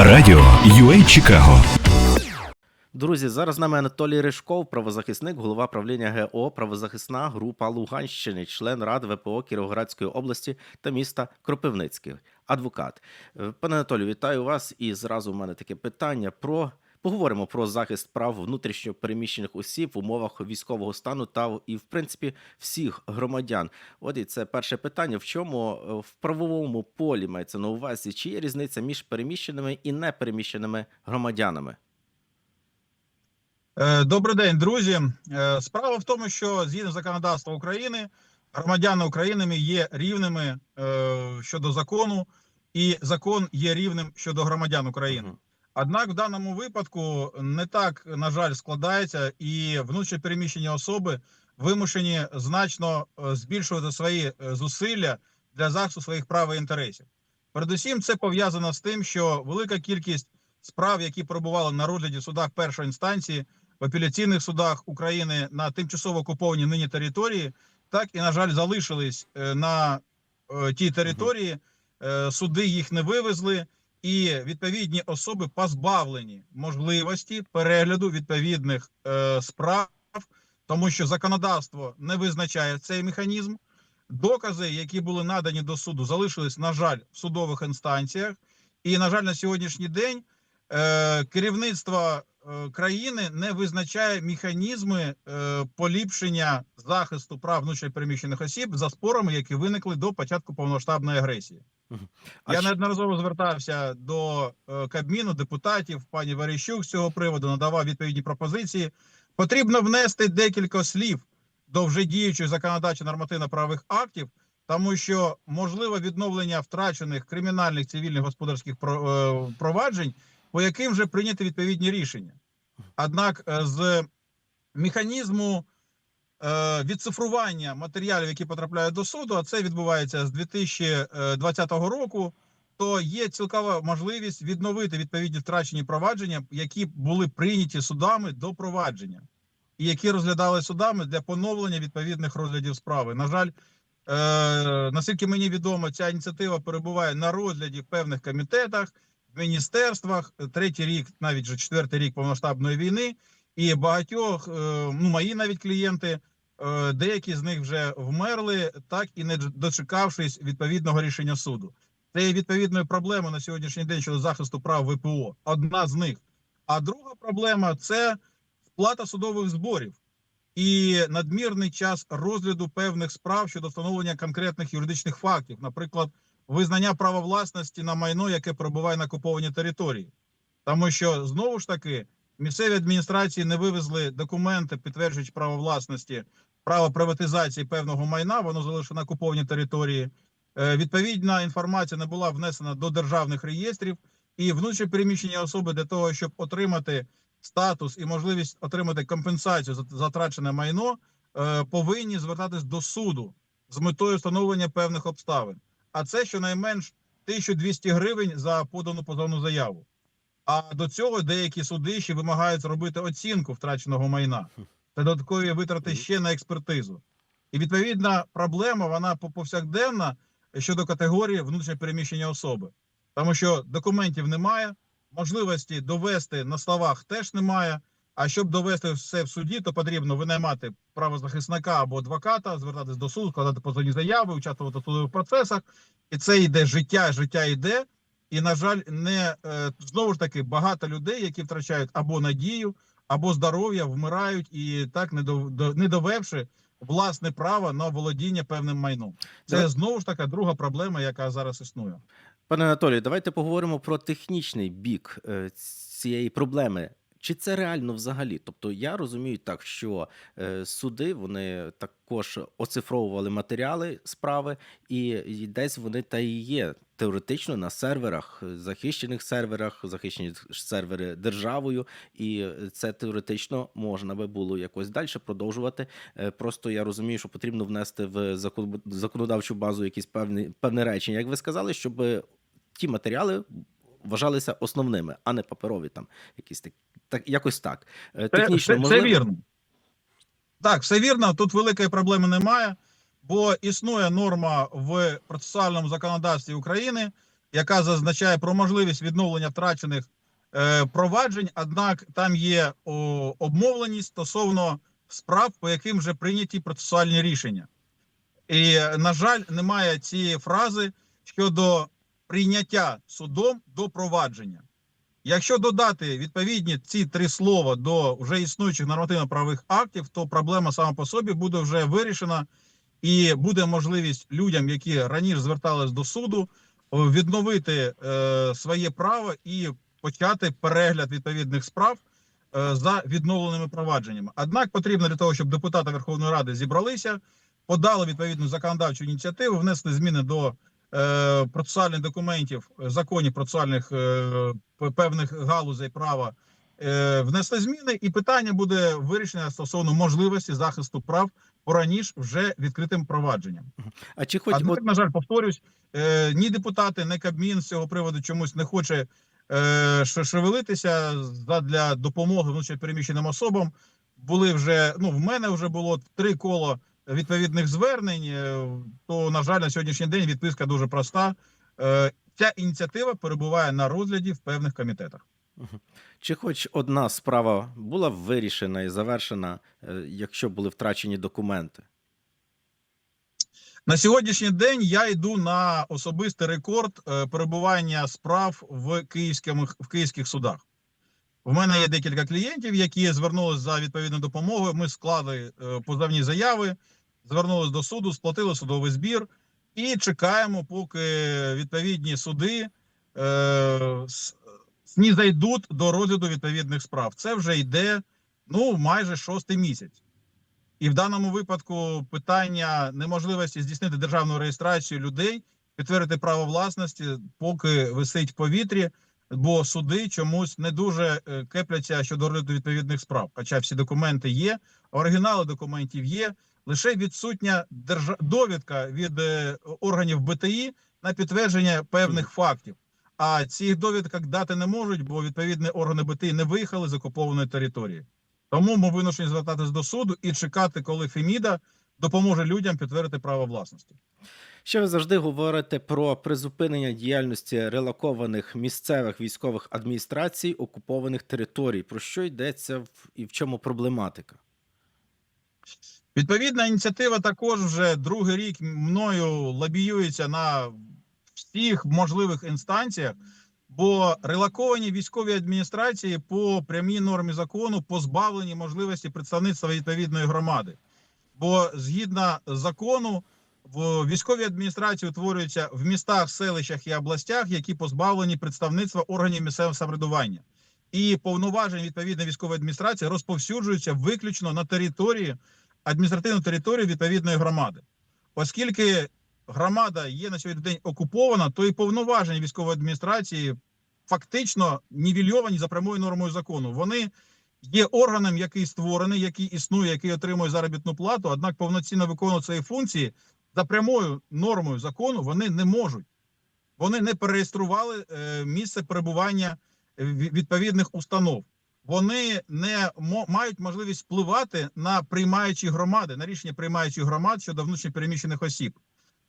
Радіо UA Чикаго. Друзі, зараз з нами Анатолій Ришков, правозахисник, голова правління ГО Правозахисна група Луганщини, член Ради ВПО Кіровоградської області та міста Кропивницький, адвокат. Е, Пане Анатолію, вітаю вас. І зразу в мене таке питання про. Поговоримо про захист прав внутрішньо переміщених осіб в умовах військового стану та і, в принципі, всіх громадян. От і це перше питання. В чому е, в правовому полі мається на увазі? Чи є різниця між переміщеними і непереміщеними громадянами? Е, Добрий день, друзі. Е, Справа в тому, що згідно законодавства України громадяни України є рівними щодо закону, і закон є рівним щодо громадян України. Однак в даному випадку не так, на жаль, складається, і внутрішньопереміщені особи вимушені значно е, збільшувати свої е, зусилля для захисту своїх прав і інтересів. Передусім, це пов'язано з тим, що велика кількість справ, які перебували на розгляді в судах першої інстанції, в апеляційних судах України на тимчасово окупованій нині території, так і на жаль залишились е, на тій території. Суди їх не вивезли, і відповідні особи позбавлені можливості перегляду відповідних е, справ, тому що законодавство не визначає цей механізм. Докази, які були надані до суду, залишились, на жаль, в судових інстанціях. І, на жаль, на сьогоднішній день е, керівництво е, країни не визначає механізми е, поліпшення захисту прав внутрішньопереміщених осіб за спорами, які виникли до початку повноштабної агресії. А Я неодноразово звертався до е, Кабміну, депутатів, пані Верещук з цього приводу надавав відповідні пропозиції. Потрібно внести декілька слів до вже діючих законодавчо нормативно-правових актів, тому що можливе відновлення втрачених кримінальних цивільних господарських е, проваджень, по яким вже прийняті відповідні рішення. Однак е, з механізму відцифрування матеріалів, які потрапляють до суду, а це відбувається з 2020 року. То є цілкова можливість відновити відповідні втрачені провадження, які були прийняті судами до провадження, і які розглядали судами для поновлення відповідних розглядів справи. На жаль, е, наскільки мені відомо, ця ініціатива перебуває на розгляді в певних комітетах, в міністерствах. Третій рік, навіть вже четвертий рік повноштабної війни, і багатьох, е, ну мої навіть клієнти, е, деякі з них вже вмерли, так і не дочекавшись відповідного рішення суду. Це є відповідною проблемою на сьогоднішній день щодо захисту прав ВПО. Одна з них. А друга проблема це сплата судових зборів і надмірний час розгляду певних справ щодо встановлення конкретних юридичних фактів, наприклад, визнання права власності на майно, яке перебуває на окупованій території, тому що знову ж таки місцеві адміністрації не вивезли документи, підтверджуючи право власності, право приватизації певного майна, воно залишено на окупованій території. Е, Відповідна інформація не була внесена до державних реєстрів, і внутрішньопереміщені особи для того, щоб отримати статус і можливість отримати компенсацію за затрачене майно, е, повинні звертатись до суду з метою встановлення певних обставин. А це щонайменш 1200 гривень за подану позовну заяву. А до цього деякі суди ще вимагають зробити оцінку втраченого майна та додаткові витрати ще на експертизу. І відповідна проблема вона по- повсякденна щодо категорії внутрішньопереміщення особи, тому що документів немає, можливості довести на словах теж немає. А щоб довести все в суді, то потрібно винаймати правозахисника або адвоката, звертатись до суду, складати позовні заяви, участвувати в судових процесах. І це йде життя, життя йде. І, на жаль, не е, знову ж таки багато людей, які втрачають або надію, або здоров'я, вмирають і так не до- не довевши власне право на володіння певним майном. Це знову ж така друга проблема, яка зараз існує. Пане Анатолію, давайте поговоримо про технічний бік е, цієї проблеми. Чи це реально взагалі? Тобто я розумію так, що е, суди вони також оцифровували матеріали справи, і, десь вони та і є теоретично на серверах, е, захищених серверах, захищені сервери державою, і це теоретично можна би було якось далі продовжувати. Е, Просто я розумію, що потрібно внести в закон- законодавчу базу якісь певні певне речення, як ви сказали, щоб ті матеріали вважалися основними, а не паперові там якісь так, так якось так. Е, Технічно це, це можливо? вірно. Так, все вірно. Тут великої проблеми немає, бо існує норма в процесуальному законодавстві України, яка зазначає про можливість відновлення втрачених е, проваджень. Однак там є о, обмовленість стосовно справ, по яким вже прийняті процесуальні рішення. І, на жаль, немає цієї фрази щодо прийняття судом до провадження. Якщо додати відповідні ці три слова до вже існуючих нормативно-правових актів, то проблема сама по собі буде вже вирішена, і буде можливість людям, які раніше звертались до суду, відновити е, своє право і почати перегляд відповідних справ е, за відновленими провадженнями. Однак потрібно для того, щоб депутати Верховної Ради зібралися, подали відповідну законодавчу ініціативу, внесли зміни до процесуальних документів, е, законів процесуальних е, певних галузей права. е, Внесли зміни, і питання буде вирішено стосовно можливості захисту прав пораніж вже відкритим провадженням. А чи хоч Однак, на жаль, повторюсь, е, ні депутати, ні Кабмін з цього приводу чомусь не хоче е, шевелитися для допомоги внутрішньопереміщеним особам. Були вже ну в мене вже було три коло відповідних звернень. е, То на жаль, на сьогоднішній день відписка дуже проста. Е, Ця ініціатива перебуває на розгляді в певних комітетах. чи хоч одна справа була вирішена і завершена, е, якщо були втрачені документи? На сьогоднішній день я йду на особистий рекорд перебування справ в київських, в київських судах. У мене є декілька клієнтів, які звернулися за відповідною допомогою. Ми склали позовні заяви, звернулися до суду, сплатили судовий збір і чекаємо, поки відповідні суди е, с- снізайдуть до розгляду відповідних справ. Це вже йде ну майже шостий місяць. І в даному випадку питання неможливості здійснити державну реєстрацію людей, підтвердити право власності, поки висить в повітрі, бо суди чомусь не дуже е, кепляться щодо розгляду відповідних справ. Хоча всі документи є, оригінали документів є. Лише відсутня держа... довідка від е, органів БТІ на підтвердження певних фактів. А цих довідок дати не можуть, бо відповідні органи БТІ не виїхали з окупованої території. Тому ми вимушені звертатись до суду і чекати, коли Феміда допоможе людям підтвердити право власності. Ще ви завжди говорите про призупинення діяльності релокованих місцевих військових адміністрацій окупованих територій. Про що йдеться і в чому проблематика? Відповідна ініціатива також вже другий рік мною лобіюється на всіх можливих інстанціях, бо релоковані військові адміністрації по прямій нормі закону позбавлені можливості представництва відповідної громади. Бо згідно закону, військові адміністрації утворюються в містах, селищах і областях, які позбавлені представництва органів місцевого самоврядування. І повноваження відповідної військової адміністрації розповсюджуються виключно на території адміністративну територію відповідної громади. Оскільки громада є на сьогодні день окупована, то і повноваження військової адміністрації фактично нівельовані за прямою нормою закону. Вони є органом, який створений, який існує, який отримує заробітну плату, однак повноцінно виконувати свої функції за прямою нормою закону вони не можуть. Вони не перереєстрували е, місце перебування е, відповідних установ вони не мають можливість впливати на приймаючі громади, на рішення приймаючих громад щодо внутрішньопереміщених осіб.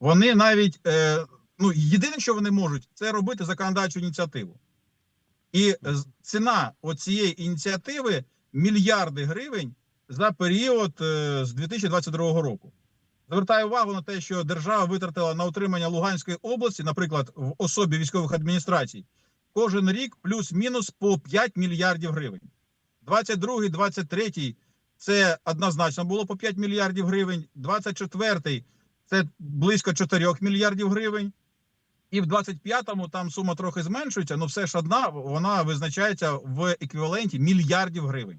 Вони навіть е, ну єдине, що вони можуть, це робити законодавчу ініціативу. І ціна оцієї ініціативи мільярди гривень за період е, з 2022 року. Звертаю увагу на те, що держава витратила на утримання Луганської області, наприклад, в особі військових адміністрацій, кожен рік плюс-мінус по 5 мільярдів гривень. 22-й, 23-й це однозначно було по 5 мільярдів гривень. 24-й це близько 4 мільярдів гривень. І в 25-му там сума трохи зменшується, але все ж одна вона визначається в еквіваленті мільярдів гривень.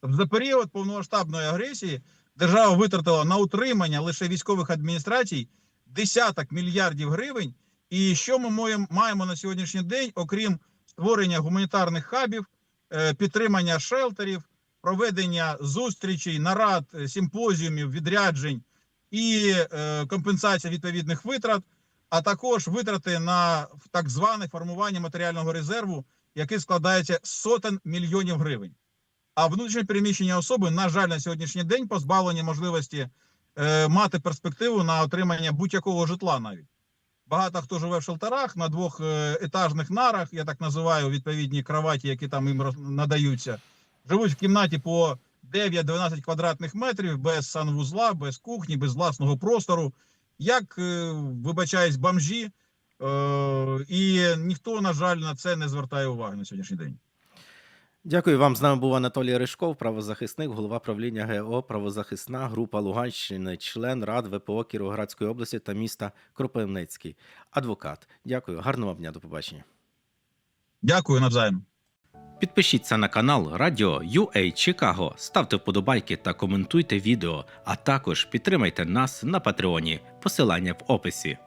Тобто за період повномасштабної агресії держава витратила на утримання лише військових адміністрацій десяток мільярдів гривень. І що ми маємо на сьогоднішній день, окрім створення гуманітарних хабів, е, підтримання шелтерів, проведення зустрічей, нарад, е, симпозіумів, відряджень і е, компенсація відповідних витрат, а також витрати на так зване формування матеріального резерву, який складається сотень мільйонів гривень. А внутрішнє переміщення особи, на жаль, на сьогоднішній день позбавлені можливості мати перспективу на отримання будь-якого житла навіть. Багато хто живе в шелтерах на двох е, етажних нарах, я так називаю відповідні кроваті, які там їм надаються. Живуть в кімнаті по 9-12 квадратних метрів без санвузла, без кухні, без власного простору. Як е, вибачаюсь, бомжі, е, і ніхто, на жаль, на це не звертає уваги на сьогоднішній день. Дякую вам. З нами був Анатолій Ришков, правозахисник, голова правління ГО, правозахисна група Луганщини, член Рад ВПО Кіровоградської області та міста Кропивницький. Адвокат. Дякую. Гарного вам дня. До побачення. Дякую навзаєм. Підпишіться на канал Радіо UA Чикаго, ставте вподобайки та коментуйте відео, а також підтримайте нас на Патреоні. Посилання в описі.